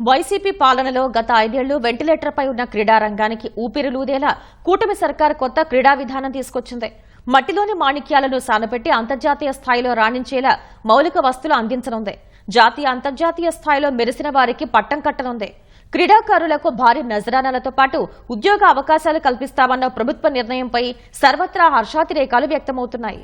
YCP పాలనలో గత ఐదేళ్ళు వెంటిలేటర్పై ఉన్న క్రీడారంగానికి ఊపిరిలూదేలా కూటమి సర్కార్ కొత్త క్రీడా విధానం తీసుకొచ్చింది. మట్టిలోని మాణిక్యాలను సానపెట్టి అంతర్జాతీయ స్థాయిలో రాణించేలా మౌలిక వస్తువులు అందించనుంది. జాతీయ అంతర్జాతీయ స్థాయిలో మెరిసిన వారికి పట్టం కట్టనుంది. క్రీడాకారులకు భారీ నజరానాలతో పాటు ఉద్యోగ అవకాశాలు కల్పిస్తామన్న ప్రభుత్వ నిర్ణయంపై సర్వత్రా హర్షాతిరేకాలు వ్యక్తమవుతున్నాయి.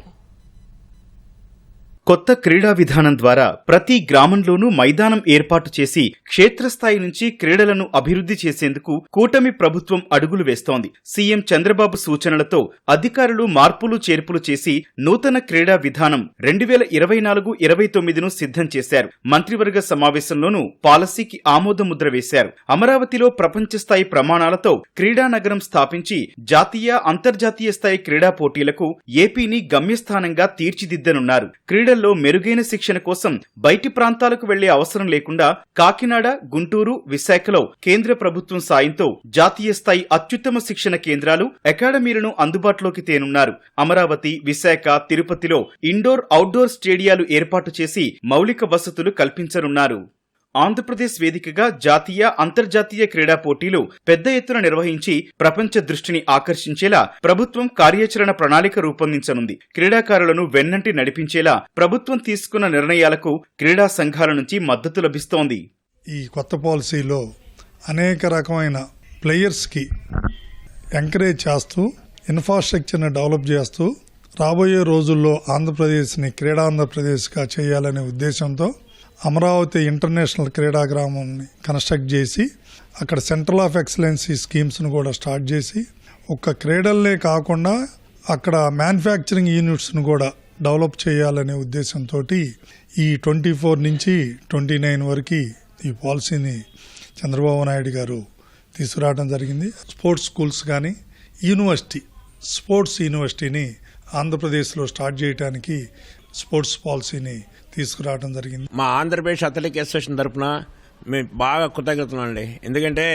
కొత్త క్రీడా విధానం ద్వారా ప్రతి గ్రామంలోనూ మైదానం ఏర్పాటు చేసి క్షేత్రస్థాయి నుంచి క్రీడలను అభివృద్ధి చేసేందుకు కూటమి ప్రభుత్వం అడుగులు వేస్తోంది. సీఎం చంద్రబాబు సూచనలతో అధికారులు మార్పులు చేర్పులు చేసి నూతన క్రీడా విధానం రెండు వేల ఇరవై నాలుగు ఇరవై తొమ్మిదిను సిద్ధం చేశారు. మంత్రివర్గ సమావేశంలోనూ పాలసీకి ఆమోదముద్ర వేశారు. అమరావతిలో ప్రపంచ స్థాయి ప్రమాణాలతో క్రీడా నగరం స్థాపించి జాతీయ అంతర్జాతీయ స్థాయి క్రీడా పోటీలకు ఏపీని గమ్యస్థానంగా తీర్చిదిద్దనున్నారు. క్రీడల్లో మెరుగైన శిక్షణ కోసం బయటి ప్రాంతాలకు వెళ్ళే అవసరం లేకుండా కాకినాడ గుంటూరు విశాఖలో కేంద్ర ప్రభుత్వం సాయంతో జాతీయ స్థాయి అత్యుత్తమ శిక్షణ కేంద్రాలు అకాడమీలను అందుబాటులోకి తేనున్నారు. అమరావతి విశాఖ తిరుపతిలో ఇండోర్ అవుట్డోర్ స్టేడియాలు ఏర్పాటు చేసి మౌలిక వసతులు కల్పించనున్నారు. ఆంధ్రప్రదేశ్ వేదికగా జాతీయ అంతర్జాతీయ క్రీడా పోటీలు పెద్ద ఎత్తున నిర్వహించి ప్రపంచ దృష్టిని ఆకర్షించేలా ప్రభుత్వం కార్యాచరణ ప్రణాళిక రూపొందించనుంది. క్రీడాకారులను వెన్నంటి నడిపించేలా ప్రభుత్వం తీసుకున్న నిర్ణయాలకు క్రీడా సంఘాల నుంచి మద్దతు లభిస్తోంది. ఈ కొత్త పాలసీలో అనేక రకమైన ప్లేయర్స్కి ఎంకరేజ్ చేస్తూ ఇన్ఫ్రాస్ట్రక్చర్ని డెవలప్ చేస్తూ రాబోయే రోజుల్లో ఆంధ్రప్రదేశ్ని క్రీడా ఆంధ్రప్రదేశ్గా చేయాలనే ఉద్దేశంతో అమరావతి ఇంటర్నేషనల్ క్రీడా కన్స్ట్రక్ట్ చేసి అక్కడ సెంట్రల్ ఆఫ్ ఎక్సలెన్సీ స్కీమ్స్ను కూడా స్టార్ట్ చేసి ఒక్క క్రీడల్లే కాకుండా అక్కడ మ్యానుఫ్యాక్చరింగ్ యూనిట్స్ను కూడా డెవలప్ చేయాలనే ఉద్దేశంతో ఈ ట్వంటీ ఫోర్ నుంచి ట్వంటీ నైన్ వరకు ఈ పాలసీని చంద్రబాబు నాయుడు గారు తీసుకురావడం జరిగింది. స్పోర్ట్స్ స్కూల్స్ కానీ యూనివర్సిటీ స్పోర్ట్స్ యూనివర్సిటీని ఆంధ్రప్రదేశ్లో స్టార్ట్ చేయడానికి స్పోర్ట్స్ పాలసీని తీసుకురావడం జరిగింది. మా ఆంధ్రప్రదేశ్ అథ్లెటిక్ అసోసియేషన్ తరఫున మేము బాగా కృతజ్ఞతలు అండి ఎందుకంటే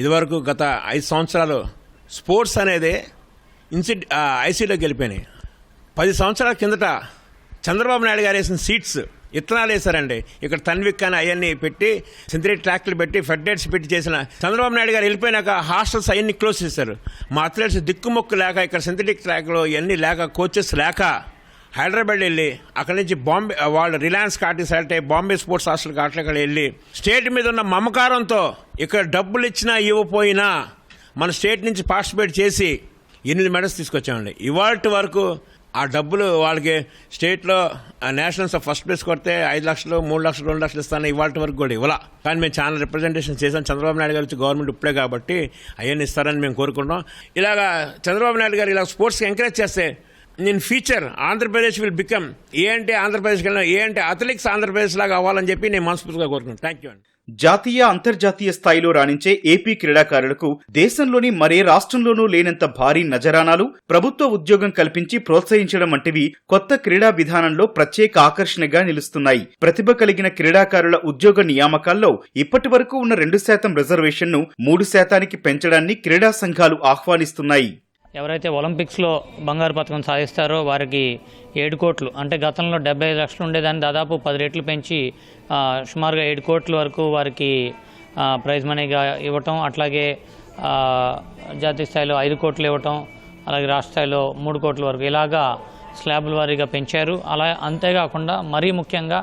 ఇదివరకు గత ఐదు సంవత్సరాలు స్పోర్ట్స్ అనేది ఇన్సి ఐసీలోకి వెళ్ళిపోయినాయి. పది సంవత్సరాల కిందట చంద్రబాబు నాయుడు గారు వేసిన సీట్స్ ఇత్తనాలు వేశారండి. ఇక్కడ తన్విక్ అని అవన్నీ పెట్టి సింథటిక్ ట్రాక్లు పెట్టి ఫెడ్డేట్స్ పెట్టి చేసిన చంద్రబాబు నాయుడు గారు వెళ్ళిపోయినాక హాస్టల్స్ అవన్నీ క్లోజ్ చేశారు. మా అథ్లెట్స్ దిక్కుమొక్కు లేక ఇక్కడ సింథటిక్ ట్రాక్లు ఇవన్నీ లేక కోచెస్ లేక హైదరాబాద్ వెళ్ళి అక్కడి నుంచి బాంబే వాళ్ళు రిలయన్స్ కార్టీ సెలెక్ట్ అయ్యి బాంబే స్పోర్ట్స్ హాస్టల్ అక్కడ వెళ్ళి స్టేట్ మీద ఉన్న మమకారంతో ఇక్కడ డబ్బులు ఇచ్చినా ఇవ్వపోయినా మన స్టేట్ నుంచి పార్టిసిపేట్ చేసి ఎనిమిది మెడల్స్ తీసుకొచ్చామండి. ఇవాళ వరకు ఆ డబ్బులు వాళ్ళకి స్టేట్లో నేషనల్స్ ఫస్ట్ ప్లేస్ కొడితే ఐదు లక్షలు మూడు లక్షలు రెండు లక్షలు ఇస్తాను ఇవాళ వరకు కూడా ఇవ్వాల. కానీ మేము చాలా రిప్రజెంటేషన్ చేసాం చంద్రబాబు నాయుడు గారు వచ్చి గవర్నమెంట్ ఇప్పుడే కాబట్టి అవన్నీ ఇస్తారని మేము కోరుకుంటాం ఇలాగా చంద్రబాబు నాయుడు గారు ఇలా స్పోర్ట్స్కి ఎంకరేజ్ చేస్తే నేను future Andhra Pradesh will become a అంటే ఆంధ్రప్రదేశ్ వెళ్ళిన ఏ అంటే అథ్లెటిక్స్ ఆంధ్రప్రదేశ్ లాగా అవ్వాలని చెప్పి నేను మనస్ఫూర్తిగా కోరుతున్నాను థ్యాంక్ యూ అండి జాతీయ అంతర్జాతీయ స్థాయిలో రాణించే ఏపీ క్రీడాకారులకు దేశంలోని మరే రాష్ట్రంలోనూ లేనంత భారీ నజరానాలు ప్రభుత్వ ఉద్యోగం కల్పించి ప్రోత్సహించడం వంటివి కొత్త క్రీడా విధానంలో ప్రత్యేక ఆకర్షణగా నిలుస్తున్నాయి. ప్రతిభ కలిగిన క్రీడాకారుల ఉద్యోగ నియామకాల్లో ఇప్పటి వరకు ఉన్న రెండు శాతం రిజర్వేషన్ను మూడు శాతానికి పెంచడాన్ని క్రీడా సంఘాలు ఆహ్వానిస్తున్నాయి. ఎవరైతే ఒలింపిక్స్లో బంగారు పథకం సాధిస్తారో వారికి ఏడు కోట్లు అంటే గతంలో డెబ్బై ఐదు లక్షలు ఉండేదాన్ని దాదాపు పది రెట్లు పెంచి సుమారుగా ఏడు కోట్ల వరకు వారికి ప్రైజ్ మనీగా ఇవ్వటం అట్లాగే జాతీయ స్థాయిలో ఐదు కోట్లు ఇవ్వటం అలాగే రాష్ట్ర స్థాయిలో మూడు కోట్ల వరకు ఇలాగా స్లాబుల వారీగా పెంచారు. అలా అంతేకాకుండా మరీ ముఖ్యంగా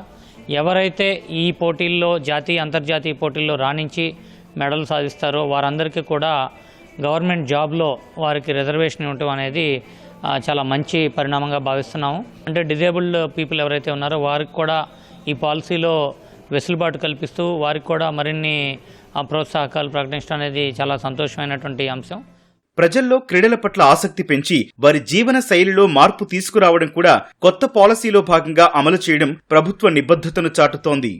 ఎవరైతే ఈ పోటీల్లో జాతీయ అంతర్జాతీయ పోటీల్లో రాణించి మెడల్ సాధిస్తారో వారందరికీ కూడా గవర్నమెంట్ జాబ్లో వారికి రిజర్వేషన్ ఇవ్వటం అనేది చాలా మంచి పరిణామంగా భావిస్తున్నాము. అంటే డిజేబుల్డ్ పీపుల్ ఎవరైతే ఉన్నారో వారికి కూడా ఈ పాలసీలో వెసులుబాటు కల్పిస్తూ వారికి కూడా మరిన్ని ప్రోత్సాహకాలు ప్రకటించడం అనేది చాలా సంతోషమైనటువంటి అంశం. ప్రజల్లో క్రీడల పట్ల ఆసక్తి పెంచి వారి జీవన శైలిలో మార్పు తీసుకురావడం కూడా కొత్త పాలసీలో భాగంగా అమలు చేయడం ప్రభుత్వ నిబద్ధతను చాటుతోంది.